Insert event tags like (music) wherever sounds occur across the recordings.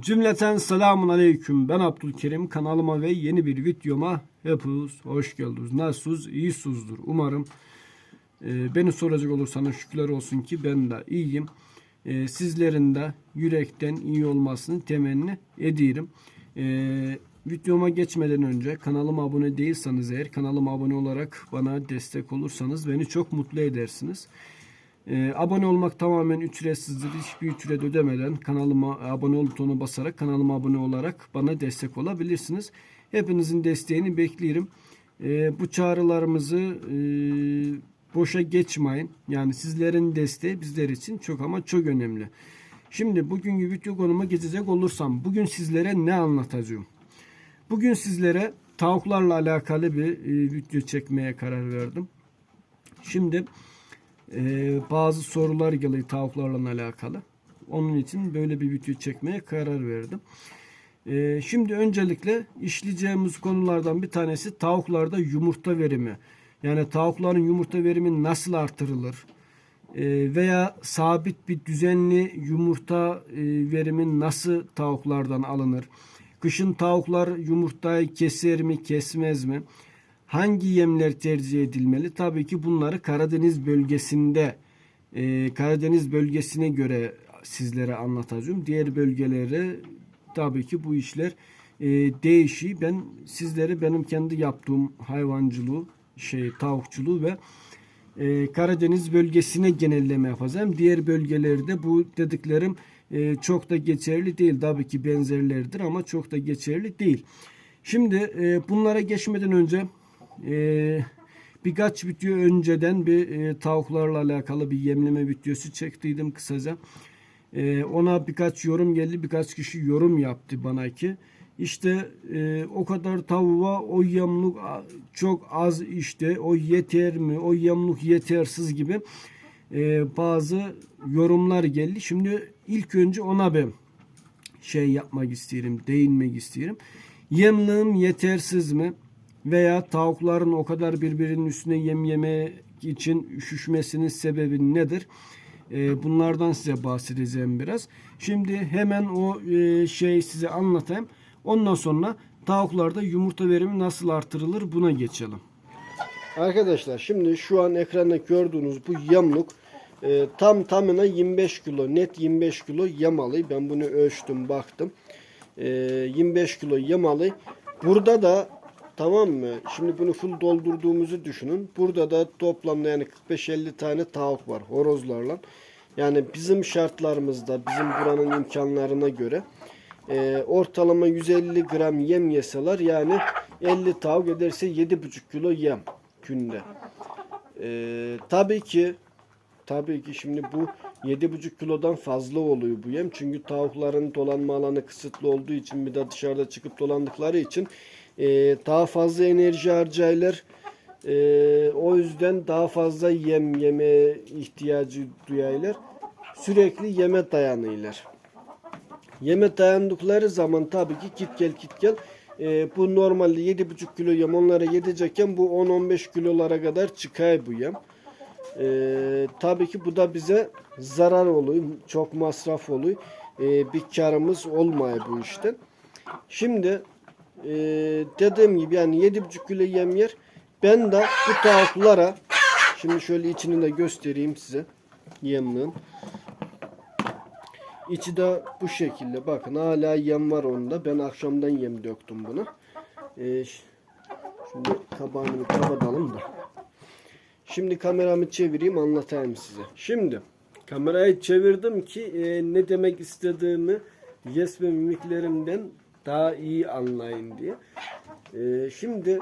Cümleten selamun aleyküm. Ben Abdülkerim. Kanalıma ve yeni bir videoma hepiniz hoş geldiniz. Nasılsınız? İyisizdir. Umarım e, beni soracak olursanız şükürler olsun ki ben de iyiyim. E, sizlerin de yürekten iyi olmasını temenni ediyorum. E, videoma geçmeden önce kanalıma abone değilseniz eğer kanalıma abone olarak bana destek olursanız beni çok mutlu edersiniz. Ee, abone olmak tamamen ücretsizdir. Hiçbir ücret ödemeden kanalıma abone ol butonu basarak kanalıma abone olarak bana destek olabilirsiniz. Hepinizin desteğini bekliyorum. Ee, bu çağrılarımızı e, boşa geçmeyin. Yani sizlerin desteği bizler için çok ama çok önemli. Şimdi bugünkü video konuma geçecek olursam bugün sizlere ne anlatacağım? Bugün sizlere tavuklarla alakalı bir e, video çekmeye karar verdim. Şimdi ee, bazı sorular geliyor tavuklarla alakalı. Onun için böyle bir video çekmeye karar verdim. Ee, şimdi öncelikle işleyeceğimiz konulardan bir tanesi tavuklarda yumurta verimi. Yani tavukların yumurta verimi nasıl artırılır? Ee, veya sabit bir düzenli yumurta e, verimi nasıl tavuklardan alınır? Kışın tavuklar yumurtayı keser mi kesmez mi? Hangi yemler tercih edilmeli? Tabii ki bunları Karadeniz bölgesinde e, Karadeniz bölgesine göre sizlere anlatacağım. Diğer bölgelere tabii ki bu işler e, değişiyor. Ben sizlere benim kendi yaptığım hayvancılığı, şey tavukçuluğu ve e, Karadeniz bölgesine genelleme yapacağım. Diğer bölgelerde bu dediklerim e, çok da geçerli değil. Tabii ki benzerlerdir ama çok da geçerli değil. Şimdi e, bunlara geçmeden önce e, birkaç video önceden bir e, tavuklarla alakalı bir yemleme videosu çektiydim kısaca. E, ona birkaç yorum geldi. Birkaç kişi yorum yaptı bana ki. İşte e, o kadar tavuğa o yemluk a- çok az işte o yeter mi o yemluk yetersiz gibi e, bazı yorumlar geldi. Şimdi ilk önce ona bir şey yapmak isterim, değinmek isterim. Yemliğim yetersiz mi? Veya tavukların o kadar birbirinin üstüne yem yemek için üşüşmesinin sebebi nedir? Ee, bunlardan size bahsedeceğim biraz. Şimdi hemen o e, şeyi size anlatayım. Ondan sonra tavuklarda yumurta verimi nasıl artırılır buna geçelim. Arkadaşlar şimdi şu an ekranda gördüğünüz bu yamluk e, tam tamına 25 kilo net 25 kilo yamalı. Ben bunu ölçtüm baktım. E, 25 kilo yamalı. Burada da tamam mı? Şimdi bunu full doldurduğumuzu düşünün. Burada da toplamda yani 45-50 tane tavuk var horozlarla. Yani bizim şartlarımızda bizim buranın imkanlarına göre e, ortalama 150 gram yem yeseler yani 50 tavuk ederse 7,5 kilo yem günde. E, tabii ki tabii ki şimdi bu 7,5 kilodan fazla oluyor bu yem. Çünkü tavukların dolanma alanı kısıtlı olduğu için bir de dışarıda çıkıp dolandıkları için e, daha fazla enerji harcaylar. E, o yüzden daha fazla yem yeme ihtiyacı duyarlar. Sürekli yeme dayanıyorlar. Yeme dayandıkları zaman tabii ki git gel git gel. E, bu normalde 7,5 kilo yem onlara yedecekken bu 10-15 kilolara kadar çıkar bu yem. E, tabii ki bu da bize zarar oluyor. Çok masraf oluyor. E, bir karımız olmuyor bu işten. Şimdi e, dediğim gibi yani 7,5 kilo yem yer. Ben de bu tavuklara şimdi şöyle içini de göstereyim size yemliğin. İçi de bu şekilde. Bakın hala yem var onda. Ben akşamdan yem döktüm buna. Ee, şimdi kabağını kapatalım da. Şimdi kameramı çevireyim anlatayım size. Şimdi kamerayı çevirdim ki e, ne demek istediğimi yes ve mimiklerimden daha iyi anlayın diye. E, şimdi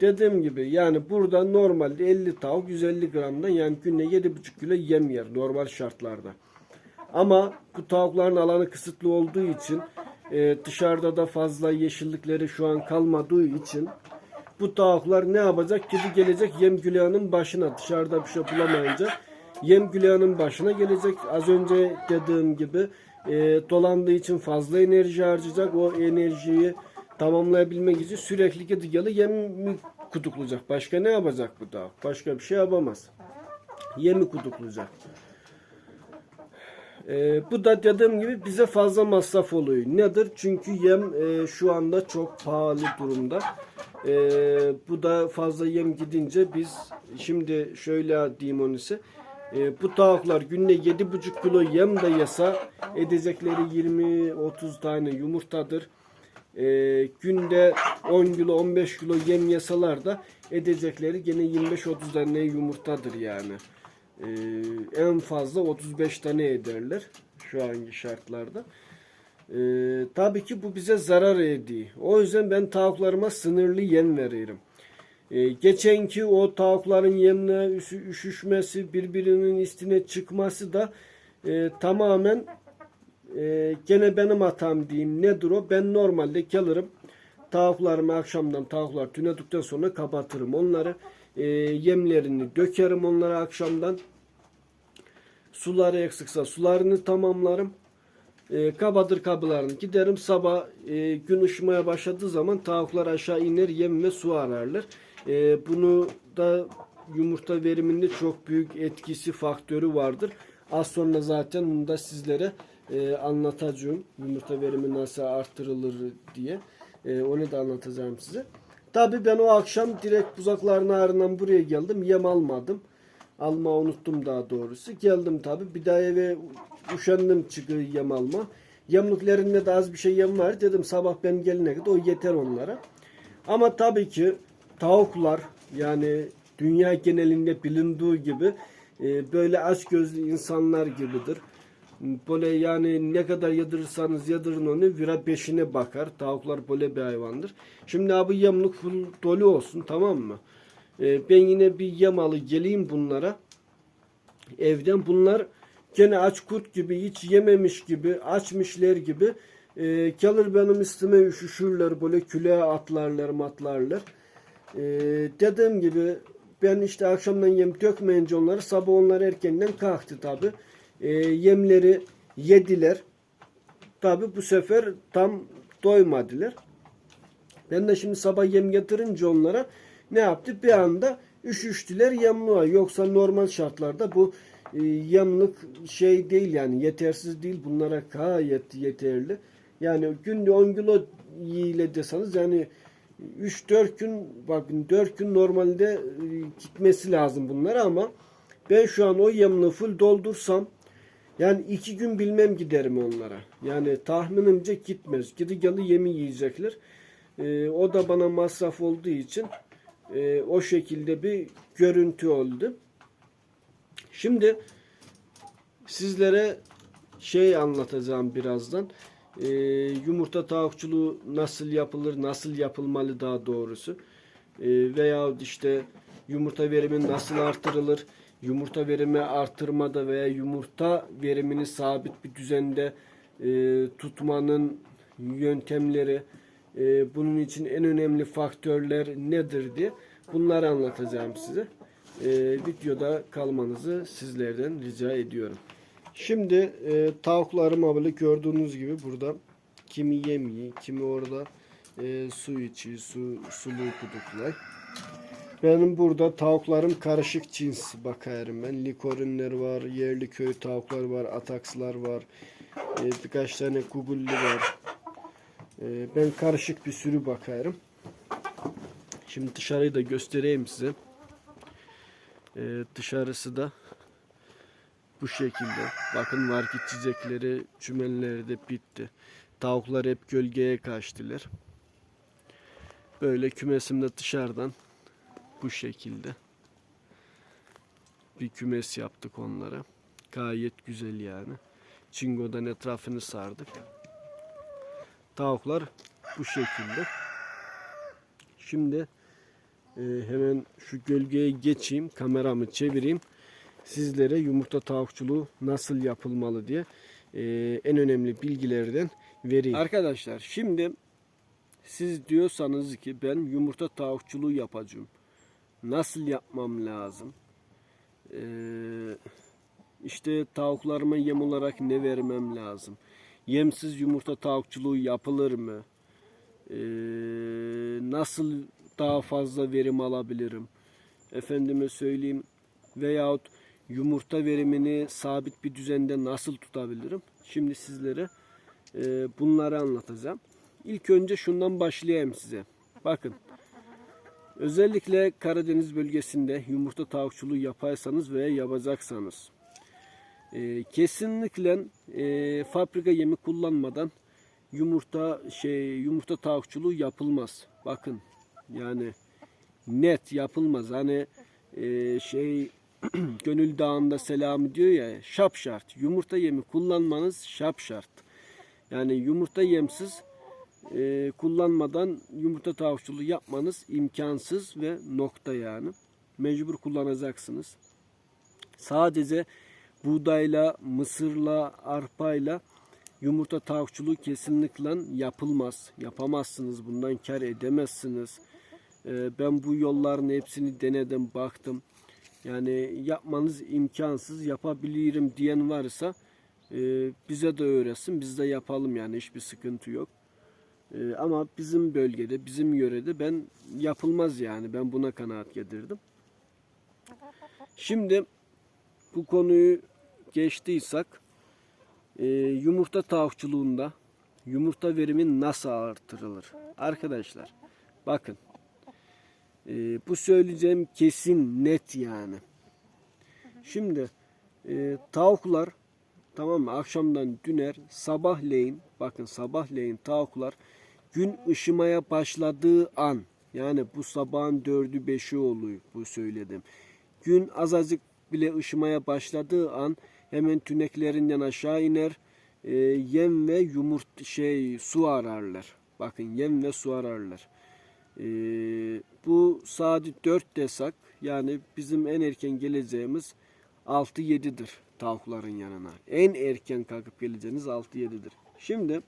dediğim gibi yani burada normalde 50 tavuk 150 gramdan yani günde 7,5 kilo yem yer normal şartlarda. Ama bu tavukların alanı kısıtlı olduğu için e, dışarıda da fazla yeşillikleri şu an kalmadığı için bu tavuklar ne yapacak? Kedi gelecek yem gülyanın başına dışarıda bir şey bulamayınca yem gülyanın başına gelecek. Az önce dediğim gibi e, dolandığı için fazla enerji harcayacak. O enerjiyi tamamlayabilmek için sürekli kedi geli yem mi kuduklayacak? Başka ne yapacak bu tavuk? Başka bir şey yapamaz. Yemi kuduklayacak. Ee, bu da dediğim gibi bize fazla masraf oluyor. Nedir? Çünkü yem e, şu anda çok pahalı durumda. Ee, bu da fazla yem gidince biz şimdi şöyle diyeyim onu size. Ee, bu tavuklar günde 7,5 kilo yem de yasa edecekleri 20-30 tane yumurtadır. Ee, günde 10 kilo 15 kilo yem yesalar da edecekleri gene 25-30 tane yumurtadır yani. Ee, en fazla 35 tane ederler şu anki şartlarda. Ee, tabii ki bu bize zarar ediyor. O yüzden ben tavuklarıma sınırlı yem veririm. Ee, geçenki o tavukların yemine üşü- üşüşmesi, birbirinin üstüne çıkması da e, tamamen e, gene benim hatam diyeyim. Nedir o? Ben normalde gelirim. Tavuklarımı akşamdan tavuklar tünedikten sonra kapatırım. Onları e, yemlerini dökerim onlara akşamdan. Suları eksikse sularını tamamlarım. E, kabadır kabılarını giderim sabah e, gün ışımaya başladığı zaman tavuklar aşağı iner yem ve su ararlar. E, bunu da yumurta veriminde çok büyük etkisi faktörü vardır. Az sonra zaten bunu da sizlere e, anlatacağım. Yumurta verimi nasıl artırılır diye. E, onu da anlatacağım size. Tabi ben o akşam direkt buzakların ağrından buraya geldim. Yem almadım. Alma unuttum daha doğrusu. Geldim tabi. Bir daha eve üşendim çıkıyor yem alma. Yemliklerinde de az bir şey yem var. Dedim sabah ben gelene kadar o yeter onlara. Ama tabii ki tavuklar yani dünya genelinde bilindiği gibi e, böyle aç gözlü insanlar gibidir. Böyle yani ne kadar yadırırsanız yadırın onu vira beşine bakar. Tavuklar böyle bir hayvandır. Şimdi abi yemlik full dolu olsun tamam mı? E, ben yine bir yem alı geleyim bunlara. Evden bunlar gene aç kurt gibi hiç yememiş gibi açmışlar gibi e, gelir benim üstüme üşüşürler böyle küleğe atlarlar matlarlar. E, dediğim gibi ben işte akşamdan yem dökmeyince onları sabah onlar erkenden kalktı tabi. E, yemleri yediler. Tabi bu sefer tam doymadılar. Ben de şimdi sabah yem getirince onlara ne yaptı? Bir anda üşüştüler yemluğa. Yoksa normal şartlarda bu e, yemlik şey değil yani yetersiz değil. Bunlara gayet yeterli. Yani günde 10 kilo yiyle deseniz yani 3-4 gün bakın 4 gün normalde e, gitmesi lazım bunlara ama ben şu an o yemini full doldursam yani iki gün bilmem giderim onlara. Yani tahminimce gitmez. Gidi geli yemi yiyecekler. Ee, o da bana masraf olduğu için e, o şekilde bir görüntü oldu. Şimdi sizlere şey anlatacağım birazdan. Ee, yumurta tavukçuluğu nasıl yapılır, nasıl yapılmalı daha doğrusu. Ee, veya işte yumurta verimi nasıl artırılır, yumurta verimi artırmada veya yumurta verimini sabit bir düzende e, tutmanın yöntemleri, e, bunun için en önemli faktörler nedir diye bunları anlatacağım size. E, videoda kalmanızı sizlerden rica ediyorum. Şimdi e, tavuklarım böyle gördüğünüz gibi burada kimi yemiyor, kimi orada e, su içiyor, su, sulu kuduklar. Benim burada tavuklarım karışık cins bakarım ben. Likorinler var, yerli köy tavuklar var, atakslar var. E, birkaç tane gugulli var. E, ben karışık bir sürü bakarım. Şimdi dışarıyı da göstereyim size. E, dışarısı da bu şekilde. Bakın market çiçekleri, çümenleri bitti. Tavuklar hep gölgeye kaçtılar. Böyle kümesimde dışarıdan bu şekilde bir kümes yaptık onlara. Gayet güzel yani. Çingo'dan etrafını sardık. Tavuklar bu şekilde. Şimdi e, hemen şu gölgeye geçeyim. Kameramı çevireyim. Sizlere yumurta tavukçuluğu nasıl yapılmalı diye e, en önemli bilgilerden vereyim. Arkadaşlar şimdi siz diyorsanız ki ben yumurta tavukçuluğu yapacağım. Nasıl yapmam lazım? Ee, işte tavuklarıma yem olarak ne vermem lazım? Yemsiz yumurta tavukçuluğu yapılır mı? Ee, nasıl daha fazla verim alabilirim? Efendime söyleyeyim veyahut yumurta verimini sabit bir düzende nasıl tutabilirim? Şimdi sizlere e, bunları anlatacağım. İlk önce şundan başlayayım size. Bakın. Özellikle Karadeniz bölgesinde yumurta tavukçuluğu yapaysanız veya yapacaksanız e, kesinlikle e, fabrika yemi kullanmadan yumurta şey yumurta tavukçuluğu yapılmaz. Bakın yani net yapılmaz. Hani e, şey (clears throat) Gönül Dağı'nda selamı diyor ya şap şart. Yumurta yemi kullanmanız şap şart. Yani yumurta yemsiz e, kullanmadan yumurta tavukçuluğu yapmanız imkansız ve nokta yani. Mecbur kullanacaksınız. Sadece buğdayla, mısırla, arpayla yumurta tavukçuluğu kesinlikle yapılmaz. Yapamazsınız. Bundan kar edemezsiniz. E, ben bu yolların hepsini denedim, baktım. Yani yapmanız imkansız, yapabilirim diyen varsa e, bize de öğretsin, biz de yapalım yani hiçbir sıkıntı yok. E, ama bizim bölgede, bizim yörede ben yapılmaz yani ben buna kanaat getirdim. Şimdi bu konuyu geçtiysek e, yumurta tavukçuluğunda yumurta verimi nasıl artırılır? Arkadaşlar bakın e, bu söyleyeceğim kesin net yani. Şimdi e, tavuklar tamam mı akşamdan düner sabahleyin bakın sabahleyin tavuklar gün ışımaya başladığı an yani bu sabahın dördü beşi oluyor bu söyledim. Gün azıcık bile ışımaya başladığı an hemen tüneklerinden aşağı iner. E, yem ve yumurt şey su ararlar. Bakın yem ve su ararlar. E, bu saat 4 desek yani bizim en erken geleceğimiz 6-7'dir tavukların yanına. En erken kalkıp geleceğiniz 6-7'dir. Şimdi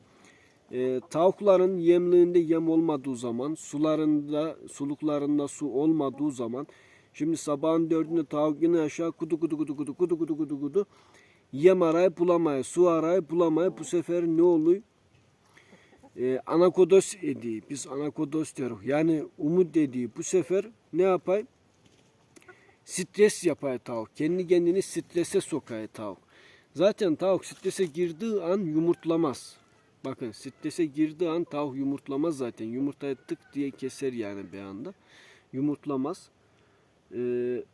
e, tavukların yemliğinde yem olmadığı zaman, sularında, suluklarında su olmadığı zaman Şimdi sabahın dördünde tavuk yine aşağı kudu kudu kudu kudu kudu kudu kudu kudu yem arayıp bulamaya, su arayıp bulamaya bu sefer ne oluyor? Ee, anakodos ediyor. Biz anakodos diyoruz. Yani umut dediği bu sefer ne yapay? Stres yapay tavuk. Kendi kendini strese sokay tavuk. Zaten tavuk strese girdiği an yumurtlamaz. Bakın strese girdiği an tavuk yumurtlamaz zaten. Yumurtayı tık diye keser yani bir anda. Yumurtlamaz. Ee,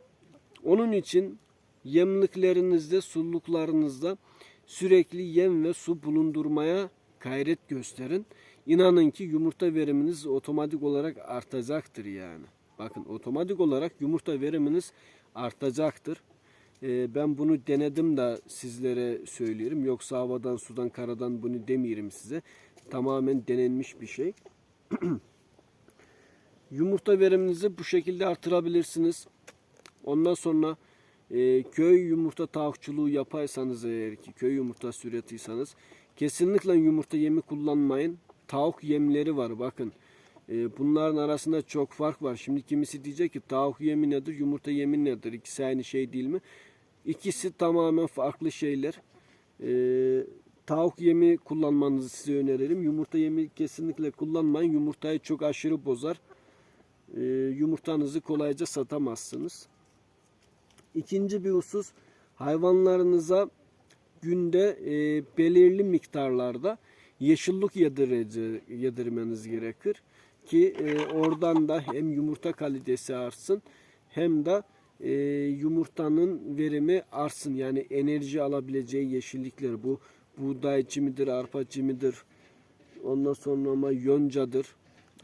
onun için yemliklerinizde, sulluklarınızda sürekli yem ve su bulundurmaya gayret gösterin. İnanın ki yumurta veriminiz otomatik olarak artacaktır yani. Bakın otomatik olarak yumurta veriminiz artacaktır. Ee, ben bunu denedim de sizlere söylüyorum. Yoksa havadan, sudan, karadan bunu demiyorum size. Tamamen denenmiş bir şey. (clears throat) Yumurta veriminizi bu şekilde artırabilirsiniz. Ondan sonra e, köy yumurta tavukçuluğu yapaysanız eğer ki köy yumurtası üretiyorsanız kesinlikle yumurta yemi kullanmayın. Tavuk yemleri var bakın. E, bunların arasında çok fark var. Şimdi kimisi diyecek ki tavuk yemi nedir, yumurta yemi nedir? İkisi aynı şey değil mi? İkisi tamamen farklı şeyler. E, tavuk yemi kullanmanızı size öneririm. Yumurta yemi kesinlikle kullanmayın. Yumurtayı çok aşırı bozar e, yumurtanızı kolayca satamazsınız. İkinci bir husus hayvanlarınıza günde e, belirli miktarlarda yeşillik yedirici, yedirmeniz gerekir ki e, oradan da hem yumurta kalitesi artsın hem de e, yumurtanın verimi artsın. Yani enerji alabileceği yeşillikler bu buğday cimidir, arpa cimidir, ondan sonra ama yoncadır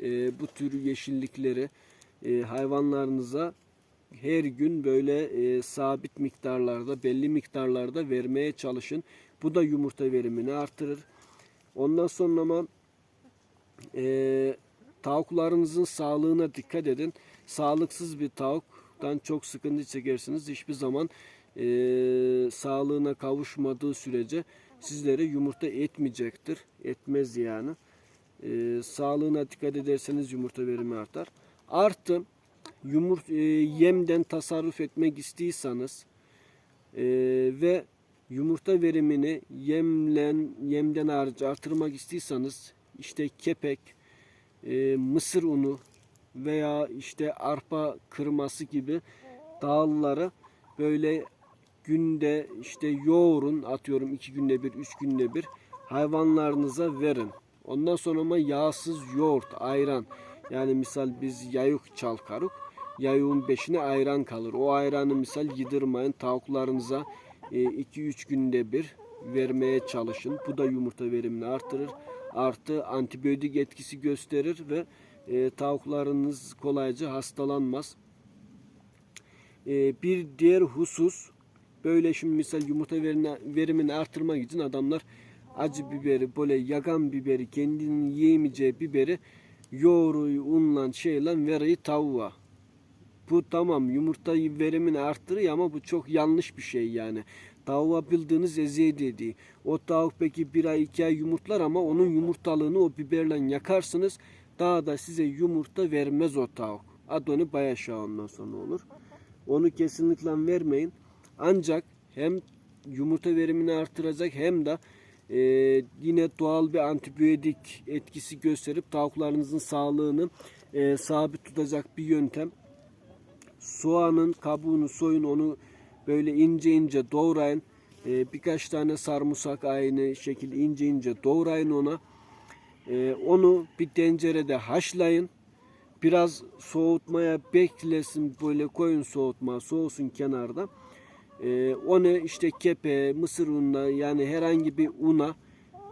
e, bu tür yeşillikleri e, hayvanlarınıza her gün böyle e, sabit miktarlarda, belli miktarlarda vermeye çalışın. Bu da yumurta verimini artırır. Ondan sonra ama e, tavuklarınızın sağlığına dikkat edin. Sağlıksız bir tavuktan çok sıkıntı çekersiniz. Hiçbir zaman e, sağlığına kavuşmadığı sürece sizlere yumurta etmeyecektir. Etmez yani e, sağlığına dikkat ederseniz yumurta verimi artar. Artı yumurt, e, yemden tasarruf etmek istiyorsanız e, ve yumurta verimini yemlen, yemden hariç artırmak istiyorsanız işte kepek, e, mısır unu veya işte arpa kırması gibi dağılları böyle günde işte yoğurun atıyorum iki günde bir, üç günde bir hayvanlarınıza verin. Ondan sonra ama yağsız yoğurt, ayran. Yani misal biz yayık çalkaruk. Yayığın beşine ayran kalır. O ayranı misal yedirmeyin tavuklarınıza 2-3 günde bir vermeye çalışın. Bu da yumurta verimini artırır. Artı antibiyotik etkisi gösterir ve e, tavuklarınız kolayca hastalanmaz. E, bir diğer husus böyle şimdi misal yumurta verimini, artırmak için adamlar acı biberi böyle yagan biberi kendinin yiyemeyeceği biberi yoğuruyu unla şeyle veriyi tavuğa. Bu tamam yumurtayı verimini arttırıyor ama bu çok yanlış bir şey yani. Tavuğa bildiğiniz eziyet ediyor. O tavuk peki bir ay iki ay yumurtlar ama onun yumurtalığını o biberle yakarsınız. Daha da size yumurta vermez o tavuk. Adını bayaşağı ondan sonra olur. Onu kesinlikle vermeyin. Ancak hem yumurta verimini artıracak hem de e, yine doğal bir antibiyotik etkisi gösterip tavuklarınızın sağlığını e, sabit tutacak bir yöntem. Soğanın kabuğunu soyun onu böyle ince ince doğrayın. E, birkaç tane sarımsak aynı şekilde ince ince doğrayın ona. E, onu bir tencerede haşlayın. Biraz soğutmaya beklesin böyle koyun soğutma soğusun kenarda. E, onu işte kepe, mısır ununa yani herhangi bir una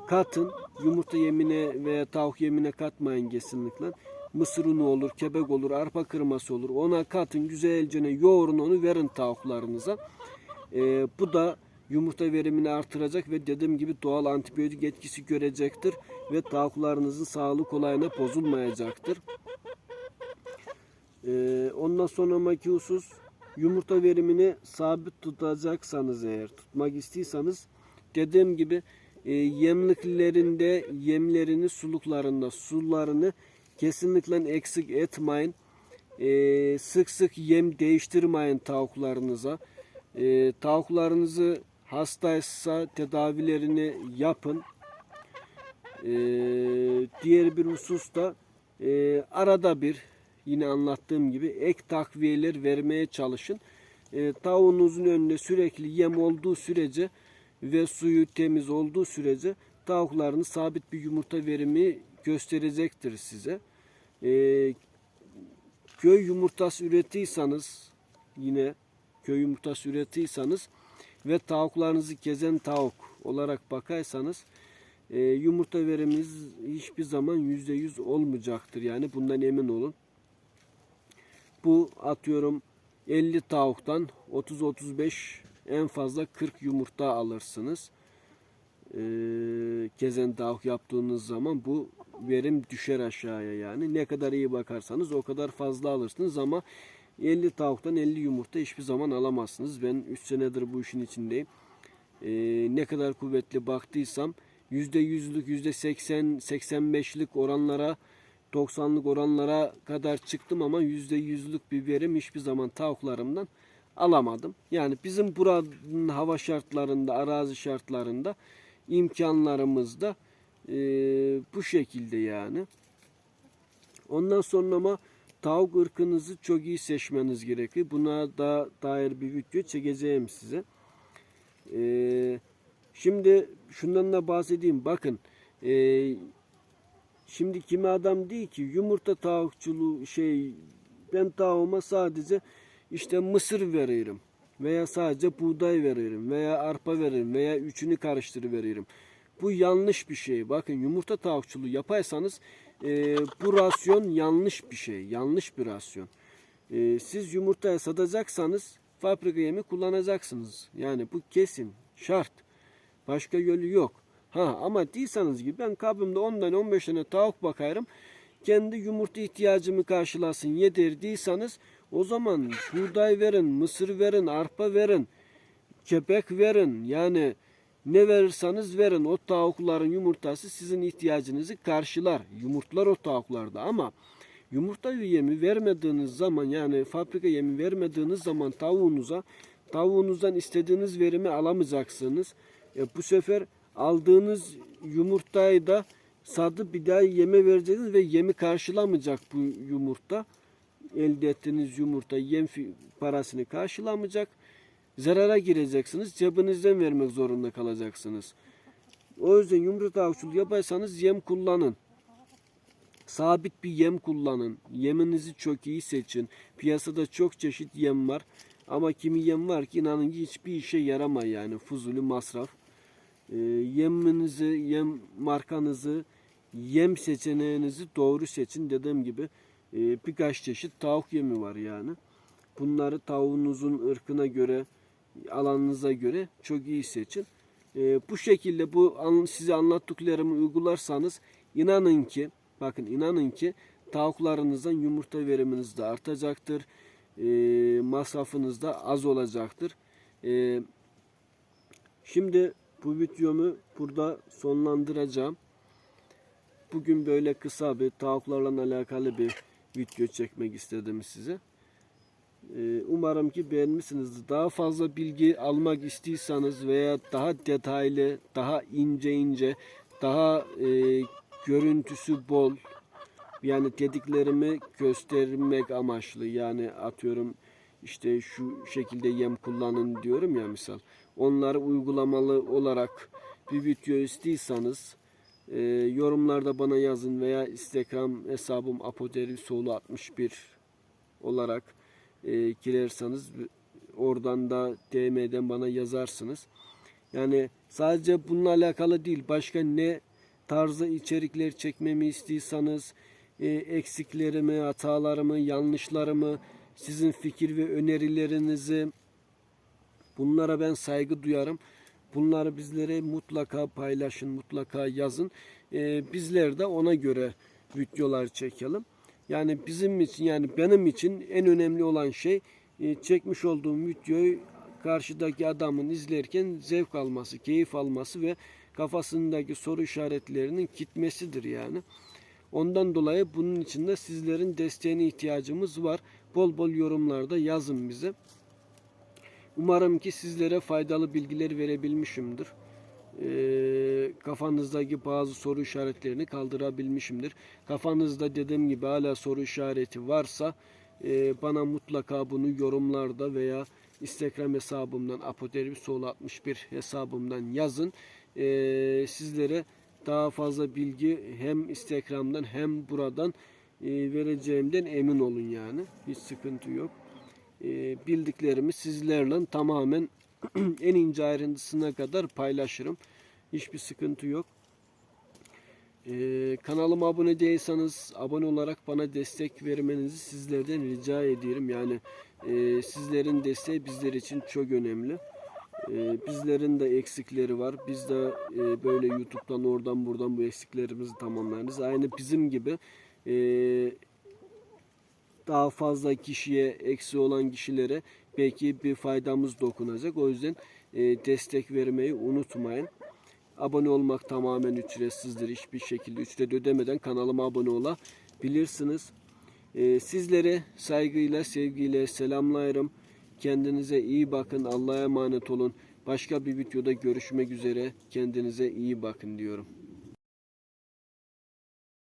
katın. Yumurta yemine veya tavuk yemine katmayın kesinlikle. Mısır unu olur, kebek olur, arpa kırması olur. Ona katın güzelce yoğurun onu verin tavuklarınıza. E, bu da yumurta verimini artıracak ve dediğim gibi doğal antibiyotik etkisi görecektir ve tavuklarınızın sağlık olayına bozulmayacaktır. Ee, ondan sonraki husus yumurta verimini sabit tutacaksanız eğer tutmak istiyorsanız dediğim gibi e, yemliklerinde yemlerini suluklarında sularını kesinlikle eksik etmeyin. E, sık sık yem değiştirmeyin tavuklarınıza. E, tavuklarınızı hastaysa tedavilerini yapın. E, diğer bir husus da e, arada bir yine anlattığım gibi ek takviyeler vermeye çalışın. E, tavuğunuzun önünde sürekli yem olduğu sürece ve suyu temiz olduğu sürece tavuklarınız sabit bir yumurta verimi gösterecektir size. E, köy yumurtası üretiyorsanız yine köy yumurtası üretiyorsanız ve tavuklarınızı gezen tavuk olarak bakarsanız e, yumurta veriminiz hiçbir zaman yüzde yüz olmayacaktır. Yani bundan emin olun. Bu atıyorum 50 tavuktan 30-35 en fazla 40 yumurta alırsınız. Ee, gezen tavuk yaptığınız zaman bu verim düşer aşağıya yani. Ne kadar iyi bakarsanız o kadar fazla alırsınız ama 50 tavuktan 50 yumurta hiçbir zaman alamazsınız. Ben 3 senedir bu işin içindeyim. Ee, ne kadar kuvvetli baktıysam %100'lük %80-85'lik oranlara 90'lık oranlara kadar çıktım ama %100'lük bir verim hiçbir zaman tavuklarımdan alamadım. Yani bizim buranın hava şartlarında, arazi şartlarında imkanlarımızda e, bu şekilde yani. Ondan sonra ama tavuk ırkınızı çok iyi seçmeniz gerekiyor. Buna da dair bir video çekeceğim size. E, şimdi şundan da bahsedeyim. Bakın e, Şimdi kimi adam değil ki yumurta tavukçuluğu şey ben tavuğuma sadece işte mısır veririm veya sadece buğday veririm veya arpa veririm veya üçünü karıştırıveririm. Bu yanlış bir şey. Bakın yumurta tavukçuluğu yaparsanız e, bu rasyon yanlış bir şey. Yanlış bir rasyon. E, siz yumurtaya satacaksanız fabrika yemi kullanacaksınız. Yani bu kesin şart. Başka yolu yok. Ha ama değilseniz gibi ben kabımda 10 tane 15 tane tavuk bakarım. Kendi yumurta ihtiyacımı karşılasın yedir değilseniz o zaman buğday verin, mısır verin, arpa verin, kepek verin. Yani ne verirseniz verin o tavukların yumurtası sizin ihtiyacınızı karşılar. Yumurtlar o tavuklarda ama yumurta yemi vermediğiniz zaman yani fabrika yemi vermediğiniz zaman tavuğunuza tavuğunuzdan istediğiniz verimi alamayacaksınız. E, bu sefer aldığınız yumurtayı da sadı bir daha yeme vereceksiniz ve yemi karşılamayacak bu yumurta. Elde ettiğiniz yumurta yem parasını karşılamayacak. Zarara gireceksiniz. Cebinizden vermek zorunda kalacaksınız. O yüzden yumru tavukçuluğu yaparsanız yem kullanın. Sabit bir yem kullanın. Yeminizi çok iyi seçin. Piyasada çok çeşit yem var. Ama kimi yem var ki inanın ki hiçbir işe yaramay yani. Fuzuli masraf. Ee, yeminizi, yem markanızı, yem seçeneğinizi doğru seçin. Dediğim gibi e, birkaç çeşit tavuk yemi var yani. Bunları tavuğunuzun ırkına göre, alanınıza göre çok iyi seçin. Ee, bu şekilde bu an- size anlattıklarımı uygularsanız inanın ki bakın inanın ki tavuklarınızdan yumurta veriminiz de artacaktır. Ee, masrafınız da az olacaktır. Ee, şimdi bu videomu burada sonlandıracağım. Bugün böyle kısa bir tavuklarla alakalı bir video çekmek istedim size. Ee, Umarım ki beğenmişsinizdir. Daha fazla bilgi almak istiyorsanız veya daha detaylı, daha ince ince, daha e, görüntüsü bol yani dediklerimi göstermek amaçlı yani atıyorum işte şu şekilde yem kullanın diyorum ya misal. Onları uygulamalı olarak bir video istiyorsanız e, yorumlarda bana yazın veya Instagram hesabım apoderisoğlu 61 olarak e, girerseniz oradan da DM'den bana yazarsınız. Yani sadece bununla alakalı değil başka ne tarzda içerikler çekmemi istiyorsanız e, eksiklerimi, hatalarımı, yanlışlarımı, sizin fikir ve önerilerinizi bunlara ben saygı duyarım. Bunları bizlere mutlaka paylaşın, mutlaka yazın. E, bizler de ona göre videolar çekelim. Yani bizim için yani benim için en önemli olan şey e, çekmiş olduğum videoyu karşıdaki adamın izlerken zevk alması, keyif alması ve kafasındaki soru işaretlerinin gitmesidir yani. Ondan dolayı bunun için de sizlerin desteğine ihtiyacımız var. Bol bol yorumlarda yazın bize. Umarım ki sizlere faydalı bilgiler verebilmişimdir. Ee, kafanızdaki bazı soru işaretlerini kaldırabilmişimdir. Kafanızda dediğim gibi hala soru işareti varsa e, bana mutlaka bunu yorumlarda veya Instagram hesabımdan apodervisoğlu 61 hesabımdan yazın. Ee, sizlere daha fazla bilgi hem Instagram'dan hem buradan e, vereceğimden emin olun yani. Hiç sıkıntı yok. E, bildiklerimi sizlerle tamamen en ince ayrıntısına kadar paylaşırım. Hiçbir sıkıntı yok. Ee, kanalıma abone değilseniz abone olarak bana destek vermenizi sizlerden rica ediyorum. Yani e, sizlerin desteği bizler için çok önemli. Ee, bizlerin de eksikleri var. Biz de e, böyle YouTube'dan oradan buradan bu eksiklerimizi tamamlarız. Aynı bizim gibi e, daha fazla kişiye eksi olan kişilere belki bir faydamız dokunacak. O yüzden e, destek vermeyi unutmayın. Abone olmak tamamen ücretsizdir. Hiçbir şekilde ücret ödemeden kanalıma abone olabilirsiniz. E, sizlere saygıyla, sevgiyle selamlayırım. Kendinize iyi bakın. Allah'a emanet olun. Başka bir videoda görüşmek üzere. Kendinize iyi bakın diyorum.